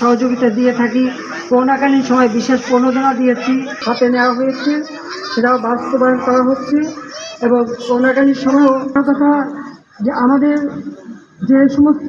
সহযোগিতা দিয়ে থাকি। করোনাকালীন সময় বিশেষ প্রণোদনা দিয়েছি, হাতে নেওয়া হয়েছে, সেটাও বাস্তবায়ন করা হচ্ছে। এবং করোনাকালীন সময়ও কথা যে আমাদের যে সমস্ত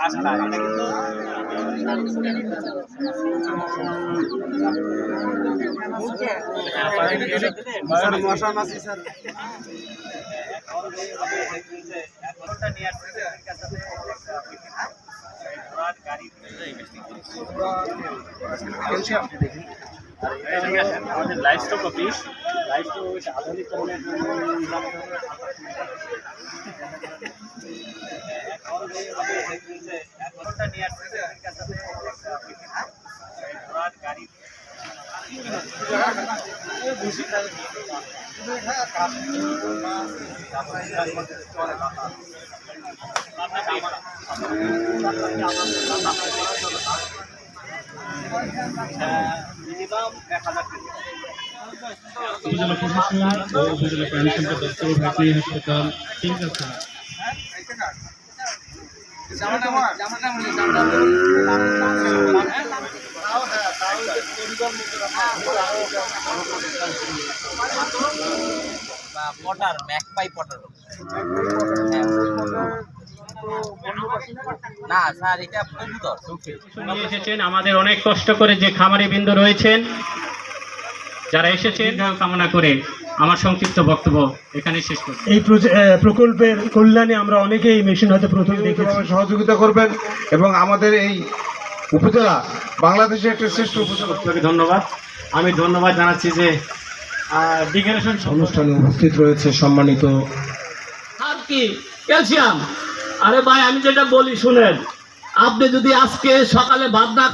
আচ্ছা এটা কিন্তু আমাদের livestock office livestock আধুনিকরণের জন্য এখনটা উপজেলা প্রশাসন ও উপজেলা প্রাণী সম্পদ দপ্তর ভেটেরিনারি হাসপাতাল তিনটা পটার ম্যাকপাই পটার। না স্যার এটা কবুতর এসেছেন আমাদের অনেক কষ্ট করে যে খামারি বিন্দু রয়েছেন যারা এসেছেন কামনা করে আমার সংক্ষিপ্ত বক্তব্য এখানে শেষ করছি। এই প্রজে- প্রকল্পের কল্যাণে আমরা অনেকেই মেশিন হয়তো প্রথম দেখেছি। সহযোগিতা করবেন এবং আমাদের এই উপজেলা বাংলাদেশের একটা শ্রেষ্ঠ উপজেলা। আপনাকে ধন্যবাদ। আমি ধন্যবাদ জানাচ্ছি যে ডিগ্রেশন অনুষ্ঠানে উপস্থিত রয়েছে সম্মানিত আর কি ক্যালসিয়াম। আরে ভাই আমি যেটা বলি শুনেন। আপনি যদি আজকে সকালে ভাত না